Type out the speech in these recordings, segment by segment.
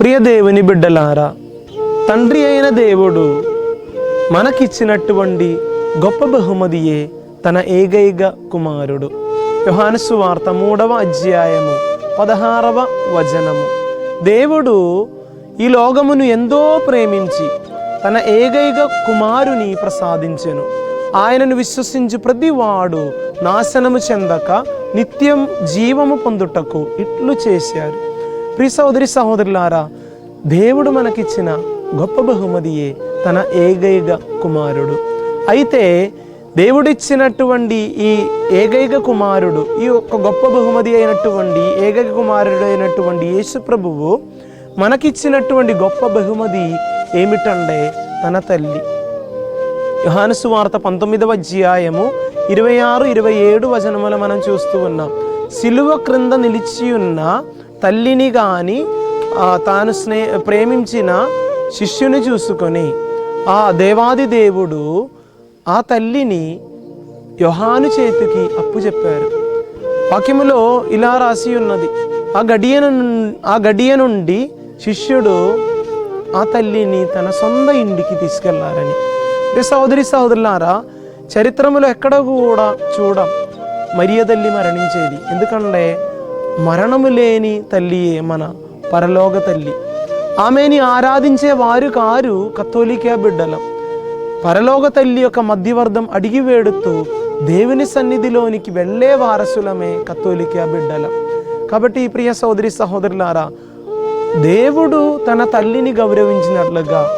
ప్రియ దేవుని బిడ్డలారా తండ్రి అయిన దేవుడు మనకిచ్చినటువంటి గొప్ప బహుమతియే తన ఏకైక కుమారుడు. యుహానసు వార్త మూడవ అధ్యాయము పదహారవ వచనము. దేవుడు ఈ లోకమును ఎంతో ప్రేమించి తన ఏకైక కుమారుని ప్రసాదించెను. ఆయనను విశ్వసించు ప్రతి వాడు నాశనము చెందక నిత్యం జీవము పొందుటకు ఇట్లు చేశారు. ప్రియ సహోదరి సహోదరులారా దేవుడు మనకిచ్చిన గొప్ప బహుమతియే తన ఏకైక కుమారుడు. అయితే దేవుడిచ్చినటువంటి ఈ ఏకైక కుమారుడు ఈ యొక్క గొప్ప బహుమతి అయినటువంటి ఏకైక కుమారుడు అయినటువంటి యేసుప్రభువు మనకిచ్చినటువంటి గొప్ప బహుమతి ఏమిటంటే తన తల్లి. యోహాను వార్త పంతొమ్మిదవ అధ్యాయము ఇరవై ఆరు ఇరవై ఏడు వచనముల మనం చూస్తూ ఉన్నాం. సిలువ క్రింద నిలిచి ఉన్న తల్లిని కాని తాను స్నే ప్రేమించిన శిష్యుని చూసుకొని ఆ దేవాది దేవుడు ఆ తల్లిని యోహాను చేతికి అప్పు చెప్పారు. వాక్యములో ఇలా రాసి ఉన్నది ఆ గడియను ఆ గడియ నుండి శిష్యుడు ఆ తల్లిని తన సొంత ఇంటికి తీసుకెళ్ళారని. ప్రియ సహోదరి సహోదరులారా చరిత్రములో ఎక్కడ కూడా చూడం మరియ తల్లి మరణించేది. ఎందుకంటే మరణము లేని తల్లియే మన పరలోక తల్లి? ఆమెని ఆరాధించే వారు కారు కథోలిక బిడ్డలం. పరలోక తల్లి యొక్క మధ్యవర్ధం అడిగి వేడుతూ దేవుని సన్నిధిలోనికి వెళ్ళే వారసులమే కథోలిక బిడ్డలం. కాబట్టి ప్రియ సోదరి సహోదరులారా దేవుడు తన తల్లిని గౌరవించినట్లుగా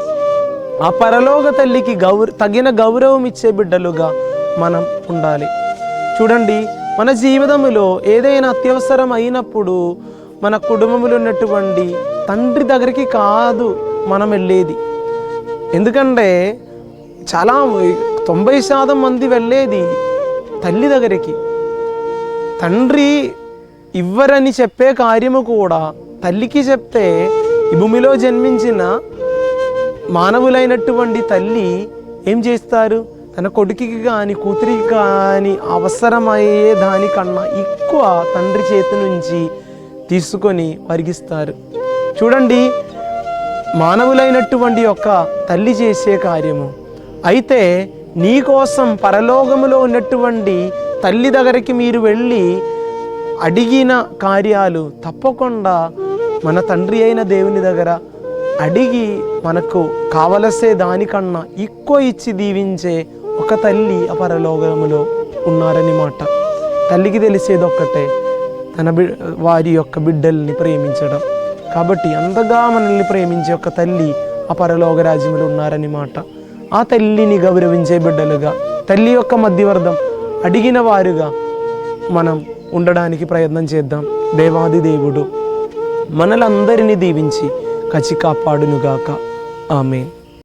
ఆ పరలోక తల్లికి గౌర తగిన గౌరవం ఇచ్చే బిడ్డలుగా మనం ఉండాలి. చూడండి మన జీవితంలో ఏదైనా అత్యవసరం అయినప్పుడు మన కుటుంబంలో ఉన్నటువంటి తండ్రి దగ్గరికి కాదు మనం వెళ్ళేది. ఎందుకంటే చాలా తొంభై శాతం మంది వెళ్ళేది తల్లి దగ్గరికి. తండ్రి ఇవ్వరని చెప్పే కార్యము కూడా తల్లికి చెప్తే ఈ భూమిలో జన్మించిన మానవులైనటువంటి తల్లి ఏం చేస్తారు? తన కొడుకుకి కానీ కూతురికి కానీ అవసరమయ్యే దానికన్నా ఎక్కువ తండ్రి చేతి నుంచి తీసుకొని వరిగిస్తారు చూడండి మానవులైనటువంటి యొక్క తల్లి చేసే కార్యము. అయితే నీ కోసం పరలోకములో ఉన్నటువంటి తల్లి దగ్గరికి మీరు వెళ్ళి అడిగిన కార్యాలు తప్పకుండా మన తండ్రి అయిన దేవుని దగ్గర అడిగి మనకు కావలసే దానికన్నా ఎక్కువ ఇచ్చి దీవించే ఒక తల్లి ఆ పరలోకములో ఉన్నారని మాట. తల్లికి తెలిసేది ఒక్కటే తన బి వారి యొక్క బిడ్డల్ని ప్రేమించడం. కాబట్టి అంతగా మనల్ని ప్రేమించే ఒక తల్లి ఆ పరలోక రాజ్యములు ఉన్నారని మాట. ఆ తల్లిని గౌరవించే బిడ్డలుగా తల్లి యొక్క మధ్యవర్ధం అడిగిన వారుగా మనం ఉండడానికి ప్రయత్నం చేద్దాం. దేవాది దేవుడు మనలందరినీ దీవించి కచి కాపాడునుగాక. ఆమె